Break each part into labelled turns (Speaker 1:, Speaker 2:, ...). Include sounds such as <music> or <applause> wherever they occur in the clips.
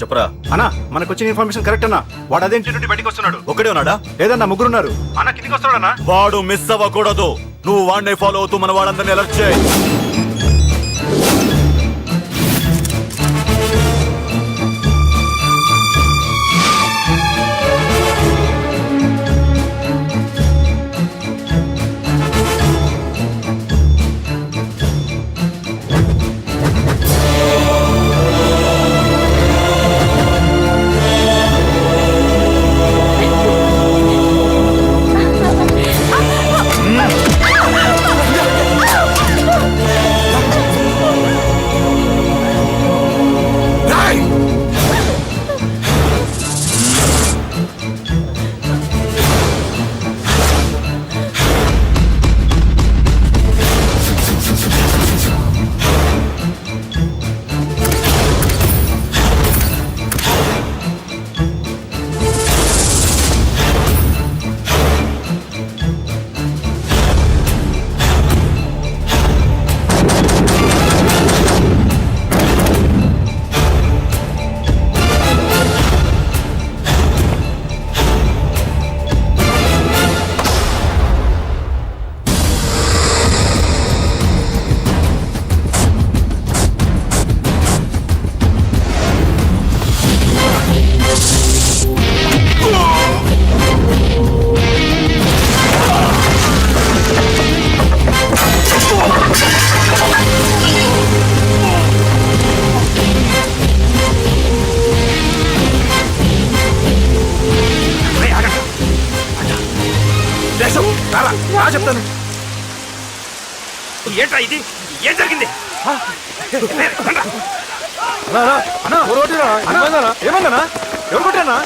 Speaker 1: చెప్పరా?
Speaker 2: అన్నా మనకు వచ్చిన ఇన్ఫర్మేషన్ కరెక్ట్ అన్నా. వాడు అదేంటి నుండి బయటికి వస్తున్నాడు.
Speaker 1: ఒకడే ఉన్నాడా?
Speaker 2: లేదన్నా ముగ్గురున్నారు అన్న కిందికి వస్తున్నాడన్నా.
Speaker 1: వాడు మిస్ అవ్వకూడదు. నువ్వు వాడిని ఫాలో అవుతూ మన వాళ్ళందరినీ అలర్ట్ చేయి.
Speaker 3: ఏమన్నా ఎవరు కొట్టానా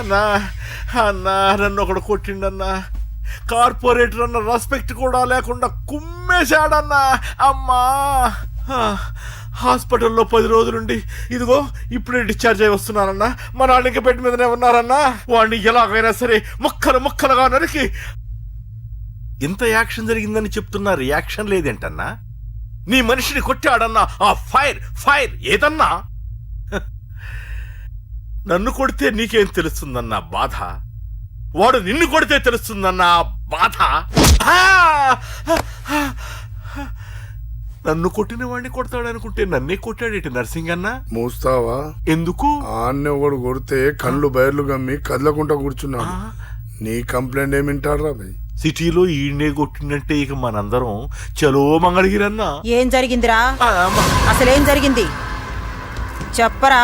Speaker 4: అన్నా అన్నా నన్ను ఒకడు కొట్టిండన్నా. కార్పొరేటర్ అన్న రెస్పెక్ట్ కూడా లేకుండా కుమ్మేశాడన్నా. అమ్మా. హాస్పిటల్లో పది రోజులుండి. ఇదిగో ఇప్పుడే డిశ్చార్జ్ అయి వస్తున్నానన్నా మా నాన్న బెడ్ మీదనే ఉన్నారన్నా. వాడిని ఎలాగైనా సరే ముక్కలు ముక్కలుగా నరికి. ఇంత యాక్షన్ జరిగిందని చెప్తున్నా రియాక్షన్ లేదేంటన్నా? నీ మనిషిని కొట్టాడన్నా. ఆ ఫైర్ ఫైర్ ఏదన్నా? నన్ను కొడితే నీకేం తెలుస్తుందన్న బాధ? వాడు నిన్ను కొడితే తెలుస్తుందన్న బాధ? నన్ను కొట్టిన వాడిని కొడతాడనుకుంటే నన్నే కొట్టాడేటి నర్సింగ్ అన్న
Speaker 5: మూస్తావా?
Speaker 4: ఎందుకు?
Speaker 5: ఆన్నే ఒకడు కొడితే కళ్ళు బయర్లు గమ్మి కదలకుండా కూర్చున్నాడు.
Speaker 6: నీ కంప్లైంట్ ఏమి వింటాడురా భయ్?
Speaker 4: సిటీలో ఈయనే కొట్టిందంటే ఇక మనందరం చలో మంగళగిరన్నా.
Speaker 7: ఏం జరిగిందిరా. అసలేం జరిగింది? చెప్పరా?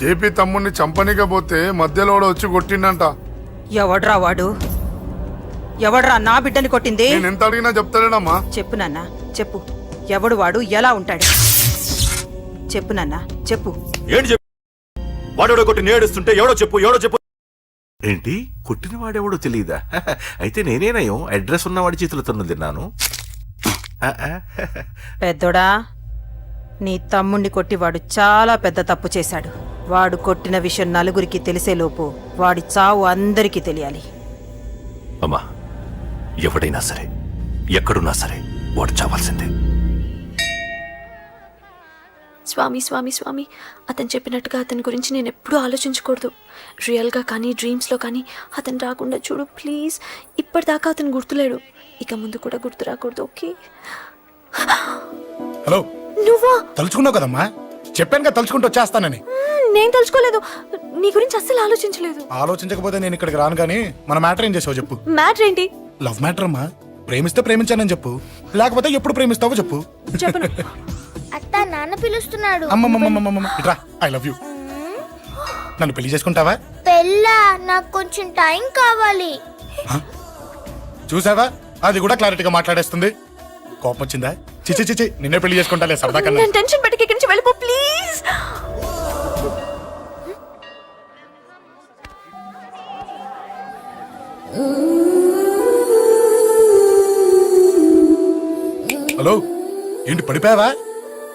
Speaker 6: జేపీ తమ్ముడిని చంపనీకపోతే మధ్యలో వాడు వచ్చి కొట్టిండంట.
Speaker 7: ఎవడ్రా వాడు? ఎవడ్రా నా బిడ్డని కొట్టింది?
Speaker 6: నేను ఎంత అడిగినా చెప్తాడేనమ్మా
Speaker 7: చెప్పు నాన్న చెప్పు. ఎవడు వాడు ఎలా ఉంటాడు? చెప్పు నాన్న చెప్పు.
Speaker 1: ఏంటి చెప్పు? వాడెవడో కొట్టి నేడుస్తుంటే ఎవడో చెప్పు ఎవడో చెప్పు.
Speaker 4: ఏంటి? కొట్టిన వాడెవడో తెలియదా <laughs> అయితే నేనేనయం అడ్రస్ ఉన్నవాడి చేతులతో తిన్నాను. ఆ, ఆ.
Speaker 7: పెద్దోడా నీ తమ్ముణ్ణి కొట్టి వాడు చాలా పెద్ద తప్పు చేశాడు. వాడు కొట్టిన విషయం నలుగురికి తెలిసేలోపు వాడి చావు అందరికీ తెలియాలి.
Speaker 1: అమ్మా ఎవడైనా సరే ఎక్కడున్నా సరే వాడు చావాల్సిందే.
Speaker 8: స్వామి స్వామి స్వామి అతను చెప్పినట్టుగా అతని గురించి నేను ఎప్పుడూ ఆలోచించకూడదు. రియల్గా కానీ డ్రీమ్స్లో కానీ అతను రాకుండా చూడు ప్లీజ్. ఇప్పటిదాకా అతను గుర్తులేడు. ఇక ముందు కూడా గుర్తు రాకూడదు ఓకే?
Speaker 6: హలో.
Speaker 8: నువ్వా?
Speaker 6: తలుచుకున్నావు కదమ్మా? చెప్పాను కదా తలుచుకుంటూ వచ్చేస్తానని.
Speaker 8: నేను తలుచుకోలేదు. నీ గురించి అస్సలు ఆలోచించలేదు.
Speaker 6: ఆలోచించకపోతే నేను ఇక్కడికి రాను కానీ మన మ్యాటర్ ఏం చేసావు చెప్పు.
Speaker 8: మ్యాటర్ ఏంటి?
Speaker 6: లవ్ మ్యాటర్ అమ్మా ప్రేమిస్తే ప్రేమించానని చెప్పు. లేకపోతే ఎప్పుడు ప్రేమిస్తావో చెప్పు.
Speaker 8: చెప్పను.
Speaker 9: అత్త నాన్న పిలుస్తున్నాడు.
Speaker 6: అమ్మమ్మమ్మమ్మమ్మ ఇట్రా ఐ లవ్ యూ నన్ను పెళ్ళి చేసుకుంటావా?
Speaker 9: పెళ్ళా? నాకు కొంచెం టైం కావాలి.
Speaker 6: చూసావా? అది కూడా క్లారిటీగా మాట్లాడేస్తుంది. కోపం వచ్చిందా? చిచి చిచి నిన్నే పెళ్ళి చేసుకుంటాలే సరదా కన్నా.
Speaker 8: నేను టెన్షన్ పెట్టి ఇక్కడి నుంచి వెళ్ళిపో ప్లీజ్.
Speaker 6: హలో ఏంటి పడిపోయావా?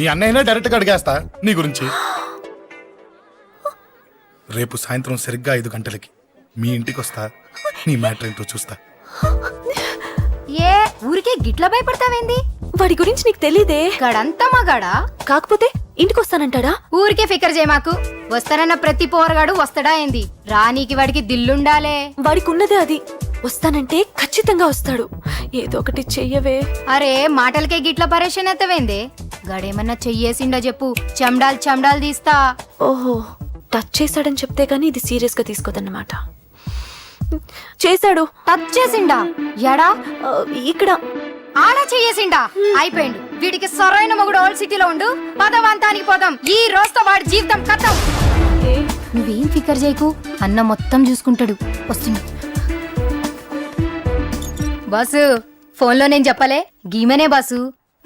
Speaker 6: మీ అన్నయ్యనే డైరెక్ట్గా అడిగేస్తా నీ గురించి. రేపు సాయంత్రం సరిగ్గా ఐదు గంటలకి మీ ఇంటికి వస్తా నీ మ్యాటర్ ఏంటో చూస్తా.
Speaker 9: ఏ ఊరికే గిట్ల భయపడతావేంది?
Speaker 8: వాడి గురించి నీకు తెలీదే.
Speaker 9: గడంతా మగాడా?
Speaker 8: కాకపోతే ఇంటికి వస్తానంటాడా
Speaker 9: ఊరికే ఫికర్ చేయమాకు వస్తానన్న ప్రతి పోరగాడు వస్తాడా ఏంది? రానీకి వాడికి దిల్లుండాలే.
Speaker 8: వాడికి ఉన్నదే అది. వస్తానంటే ఖచ్చితంగా వస్తాడు. ఏదో ఒకటి చెయ్యవే.
Speaker 9: అరే మాటలకే గిట్ల పరేషన్ ఎత్తవేంది? గడేమన్నా చెయ్యేసిండో చెప్పు. చెమ్డాల్ చెమ్డాల్ తీస్తా.
Speaker 8: ఓహో టచ్ చేశాడని చెప్తే గానీ ఇది సీరియస్గా తీసుకోదన్నమాట. చేశాడు.
Speaker 9: టచ్ చేసిండా? ఎడా?
Speaker 8: ఆ, ఇక్కడ.
Speaker 9: ఆడ చెయ్యేసిండా? అయిపోయిండు వీడికి సరైన మొగుడు ఓల్డ్ సిటీలో ఉండు. పదవంతానికి పోదాం. ఈ రోజుతో వాడి జీవితం కథం. నువ్వేం ఫికర్ చేయకు? అన్న మొత్తం చూసుకుంటాడు. వస్తున్నా. బాసు ఫోన్లో నేను చెప్పలే. గీమనే బాసు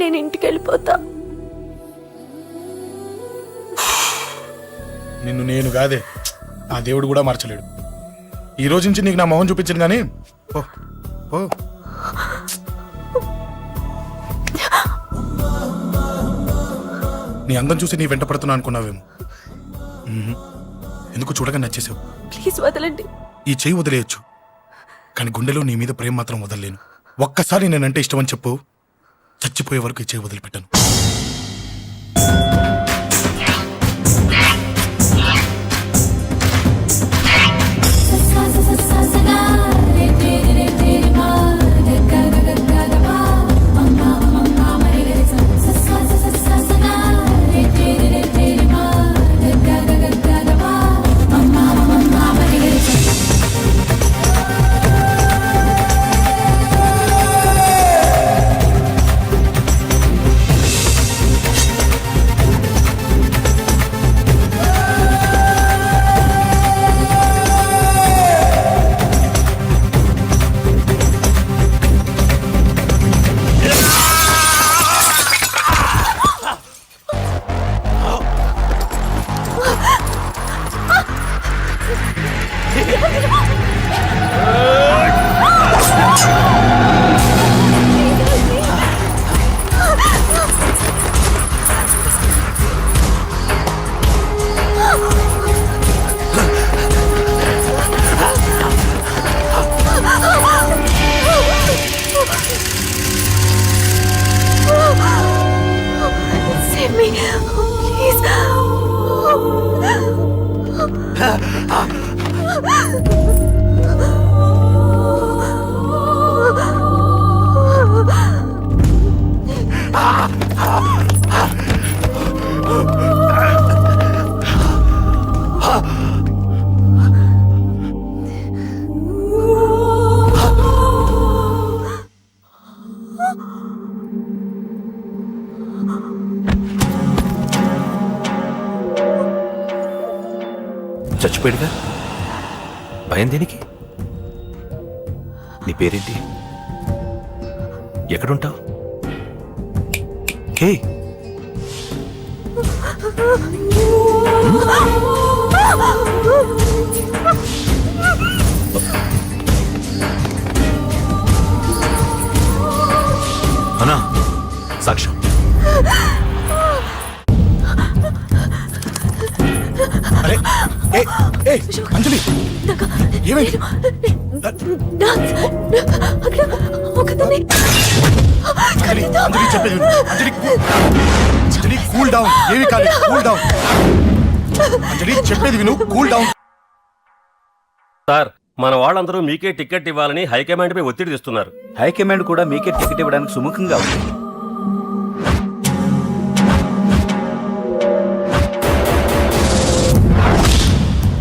Speaker 8: నేను ఇంటికి వెళ్ళిపోతా
Speaker 6: నిన్ను నేను కాదే ఆ దేవుడు కూడా మార్చలేడు. ఈ రోజు నుంచి నీకు నా మొహం చూపించను కానీ ఓ ఓ నీ అందం చూసి నీ వెంట పడుతున్నా అనుకున్నావేమో. ఎందుకు చూడగా నచ్చేసావు
Speaker 8: ప్లీజ్ వదలండి.
Speaker 6: ఈ చెయ్యి వదిలేయచ్చు. కానీ గుండెలో నీ మీద ప్రేమ మాత్రం వదలలేను. ఒక్కసారి నేనంటే ఇష్టం అని చెప్పు. చచ్చిపోయే వరకు ఈ వదిలిపెట్టాను.
Speaker 10: మర్చిపోయాడుగా భయం దేనికి? నీ పేరేంటి? ఎక్కడుంటావు? హే అనా సాక్ష్యం
Speaker 6: అంజలి. ఏమైంది? అంజలి అంజలి చెప్పేది. Anjali Anjali cool down. ఏమి కాదు కూల్ డౌన్. అంజలి చెప్పేది విను కూల్ డౌన్.
Speaker 2: సార్ మన వాళ్ళందరూ మీకే టికెట్ ఇవ్వాలని హైకమాండ్ పై ఒత్తిడి తెస్తున్నారు.
Speaker 3: హైకమాండ్ కూడా మీకే టికెట్ ఇవ్వడానికి సుముఖంగా ఉంది.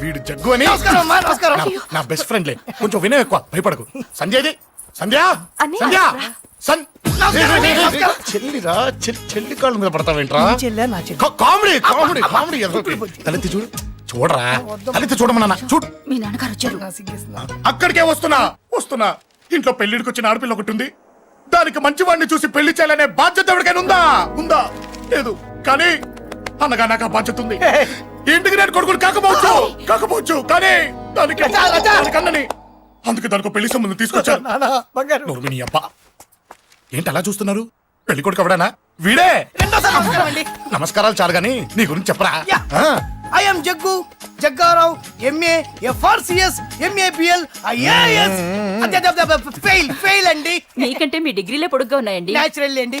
Speaker 6: వీడు జగ్గు అని.
Speaker 7: నమస్కారం అమ్మా నమస్కారం.
Speaker 6: నా- నా బెస్ట్ ఫ్రెండ్లే కొంచెం వినయం ఎక్కువ భయపడకు. సంధ్యది సంధ్య
Speaker 11: అన్నయ్య.
Speaker 6: సంధ్య సన్. చెల్లిరా చెల్లి చెల్లి కాళ్ళ మీద పడతావేంట్రా
Speaker 7: చెల్లె నా చెల్లి.
Speaker 6: కా- కామెడీ కామెడీ కామెడీ ఎదరొకటి. తలెత్తి చూడు. చూడరా? తలెత్తి చూడమన్నా చూడు.
Speaker 8: మీ నాన్నగారు వచ్చారు.
Speaker 6: అక్కడికే వస్తున్నా. వస్తున్నా. ఇంట్లో పెళ్ళిడికి వచ్చిన ఆడపిల్ల ఒకటి ఉంది. దానికి మంచి వాడిని చూసి పెళ్ళి చేయాలనే బాధ్యత ఎవరికైనా ఉందా? ఉందా? లేదు. కానీ అన్నగా నాకు ఆ బాధ్యత ఉంది. ఇంటికి నేను కొడుకుని కాకపోవచ్చు? కాకపోవచ్చు కానీ దానికి దానికి అన్నని. అందుకే దానికి పెళ్ళి సంబంధం తీసుకొచ్చాను.
Speaker 7: నానా బంగారు.
Speaker 6: నోర్మి నీ అబ్బా ఏంటి అలా చూస్తున్నారు? పెళ్ళి కొడుకు ఎవడానా? వీడే! నమస్కారాలు చాలు గాని నీ గురించి చెప్పరా?
Speaker 7: I'm Jaggu Jaggarao MA FRCS MAPL IAS fail fail అండి.
Speaker 8: నీకంటే మీ డిగ్రీలే పొడుగ్గా ఉన్నాయండి.
Speaker 7: న్యాచురల్ అండి.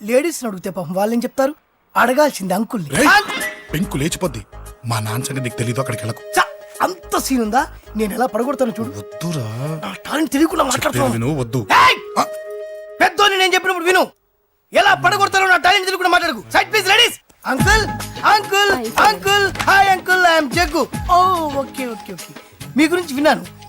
Speaker 7: లేడీస్ అడిగితే పాపం వాళ్ళేం చెప్తారు? అడగాల్సింది అంకుల్ని.
Speaker 6: రేయ్,
Speaker 7: ఆ,
Speaker 6: పెంకు లేచిపోద్ది. మా నాన్న సంగతి నీకు తెలీదు అక్కడికి వెళ్ళకు.
Speaker 7: చ, అంత సీన్ ఉందా? నేను ఎలా పడగొడతాను చూడు.
Speaker 6: వద్దురా.
Speaker 7: నా టాలెంట్ తెలియకుండా మాట్లాడుతున్నాను
Speaker 6: విను వద్దు.
Speaker 7: ఏయ్! పెద్దోని నేను చెప్పినప్పుడు విను. ఎలా పడగొడతారో నా టాలెంట్ తెలియకుండా మాట్లాడకు. Side please ladies uncle uncle uncle hi uncle I'm Jaggu oh okay okay okay మీ గురించి విన్నాను.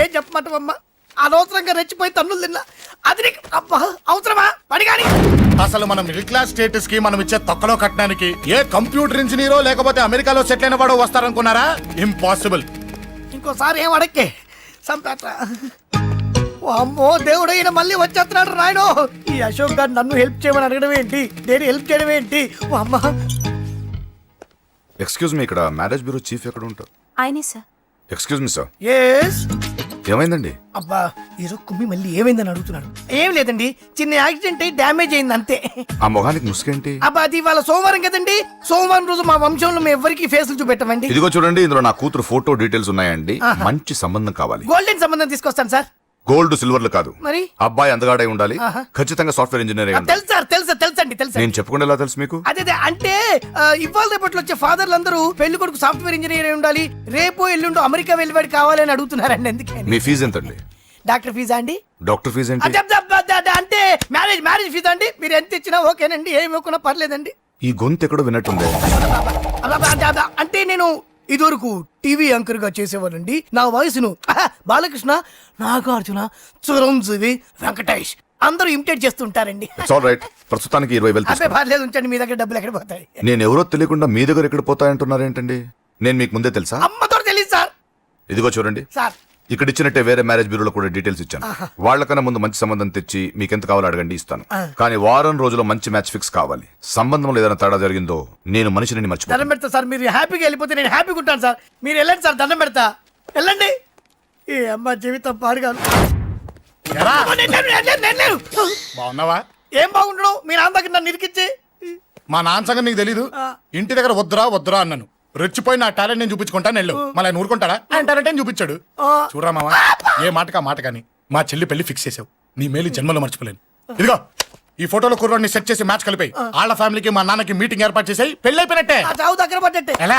Speaker 7: ఏం చెప్పమంటావమ్మా? అనవసరంగా రెచ్చిపోయి తన్నులు తిన్నా. అది నీకు అబ్బా అవసరమా? పడిగాని
Speaker 6: అసలు మన మిడిల్ క్లాస్ స్టేటస్కి మనం ఇచ్చే తక్కువలో కట్టడానికి ఏ కంప్యూటర్ ఇంజనీరో లేకపోతే అమెరికాలో సెటిల్ అయిన వాడు వస్తారనుకున్నారా? ఇంపాసిబుల్.
Speaker 7: ఇంకోసారి ఏం అడక్కే? సంపేట అమ్మో దేవుడు ఈయన మళ్ళీ వచ్చేస్తున్నాడు రాయడు. ఈ అశోక్ గారు నన్ను హెల్ప్ చేయమని అడగడం ఏంటి? నేను హెల్ప్ చేయడం ఏంటి? అమ్మ.
Speaker 12: ఎక్స్క్యూజ్ మీ ఇక్కడ మ్యారేజ్ బ్యూరో చీఫ్ ఎక్కడ ఉంటారు
Speaker 8: ఆయనే sir
Speaker 12: excuse me sir
Speaker 7: yes
Speaker 12: ఏమైందండి?
Speaker 7: అబ్బా ఈరోజు కుమ్మి మళ్ళీ ఏమైందని అడుగుతున్నాడు. ఏం లేదండి చిన్న యాక్సిడెంట్ అయి డ్యామేజ్ అయింది అంతే.
Speaker 12: ఆ మొహానికి ముసుకేంటి?
Speaker 7: అబ్బా అది ఇవాళ సోమవారం కదండి. సోమవారం రోజు మా వంశంలో మేము ఎవరికి ఫేసులు చూపెట్టమండి.
Speaker 12: ఇదిగో చూడండి ఇందులో నా కూతురు ఫోటో డీటెయిల్స్ ఉన్నాయండి. మంచి సంబంధం కావాలి.
Speaker 7: గోల్డెన్ సంబంధం తీసుకొస్తాను సార్
Speaker 12: గోల్డ్ సిల్వర్లు కాదు.
Speaker 7: మరి?
Speaker 12: అబ్బాయి అందగాడై ఉండాలి. ఖచ్చితంగా సాఫ్ట్వేర్ ఇంజనీర్ అయి ఉండాలి.
Speaker 7: తెలుసు సార్ తెలుసా తెలుసండి తెలుసా
Speaker 12: నేను చెప్పకుండా ఎలా తెలుసు మీకు?
Speaker 7: అదే అంటే ఇవాళ రేపట్లో వచ్చే ఫాదర్లు అందరూ పెళ్ళి కొడుకు సాఫ్ట్వేర్ ఇంజనీర్ అయి ఉండాలి. రేపు ఎల్లుండు అమెరికా వెళ్ళివాడు కావాలని అడుగుతున్నారండి ఎందుకే
Speaker 12: మీ ఫీజు ఎంతండి?
Speaker 7: డాక్టర్ ఫీజా అండి?
Speaker 12: డాక్టర్ ఫీజు
Speaker 7: అంటే మ్యారేజ్ మ్యారేజ్ ఫీజా అండి? మీరు ఎంత ఇచ్చినా ఓకేనండి ఏమి ఇవ్వకున్నా పర్లేదండి.
Speaker 12: ఈ గొంతు ఎక్కడో విన్నట్టుంది.
Speaker 7: అలా, అంటే నేను ఇదివరకు టీవీ యాంకర్గా చేసేవాడండి నా వయసును బాలకృష్ణ నాగార్జున చిరంజీవి వెంకటేష్ అందరూ ఇమిటేట్ చేస్తుంటారండి.
Speaker 12: ఇట్స్ ఆల్ రైట్ ప్రస్తుతానికి ఇరవై వేలు
Speaker 7: పర్లేదు ఉంచండి మీ దగ్గర డబ్బులు ఎక్కడ పోతాయి?
Speaker 12: నేను ఎవరో తెలియకుండా మీ దగ్గర ఎక్కడ పోతాయంటున్నారు ఏంటండి నేను మీకు ముందే తెలుసా?
Speaker 7: అమ్మతో తెలియదు సార్.
Speaker 12: ఇదిగో చూడండి.
Speaker 7: సార్.
Speaker 12: ఇక్కడ ఇచ్చినట్టే వేరే మ్యారేజ్ బ్యూరోలో కూడా డీటెయిల్స్ ఇచ్చాను. వాళ్ళకన్నా ముందు మంచి సంబంధం తెచ్చి మీకు ఎంత కావాలో అడగండి ఇస్తాను. కానీ వారం రోజుల్లో మంచి మ్యాచ్ ఫిక్స్ కావాలి. సంబంధంలో ఏదైనా తేడా జరిగిందో నేను మనిషిని మర్చిపోతాను
Speaker 7: దండం పెడతా సార్ మీరు హ్యాపీగా వెళ్ళిపోతే నేను హ్యాపీగా ఉంటాను సార్. మీరు వెళ్ళండి సార్ దండం పెడతా. వెళ్ళండి. ఈ అమ్మ జీవితం పాడుగాను
Speaker 6: ఎరా.
Speaker 7: నేను లేను, నేను లేను, నేను లేను.
Speaker 6: బాగున్నావా?
Speaker 7: ఏం బాగుండడం? మీ నాన్న దగ్గర నన్ను ఇరికిచ్చి.
Speaker 6: మా నాన్న సంగతి నీకు తెలీదు. ఇంటి దగ్గర వద్దురా వద్దురా అన్నాను. రెచ్చిపోయి నా టాలెంట్ నేను చూపించుకుంటాను వెళ్ళు. మళ్ళీ ఆయన ఊరుకుంటాడా? ఆయన టాలెంట్ అని చూపించాడు? చూడరా మావా ఏ మాటకా మాట కానీ మా చెల్లి పెళ్ళి ఫిక్స్ చేసావు నీ మేలు జన్మలో మర్చిపోలేను. ఇదిగో ఈ ఫోటోలో కుర్రాడిని సెట్ చేసి మ్యాచ్ కలిపాయి. వాళ్ళ ఫ్యామిలీకి మా నాన్నకి మీటింగ్ ఏర్పాటు చేసాయి. పెళ్ళి అయిపోయినట్టే
Speaker 7: దగ్గర పడ్డట్టే.
Speaker 6: ఎలా?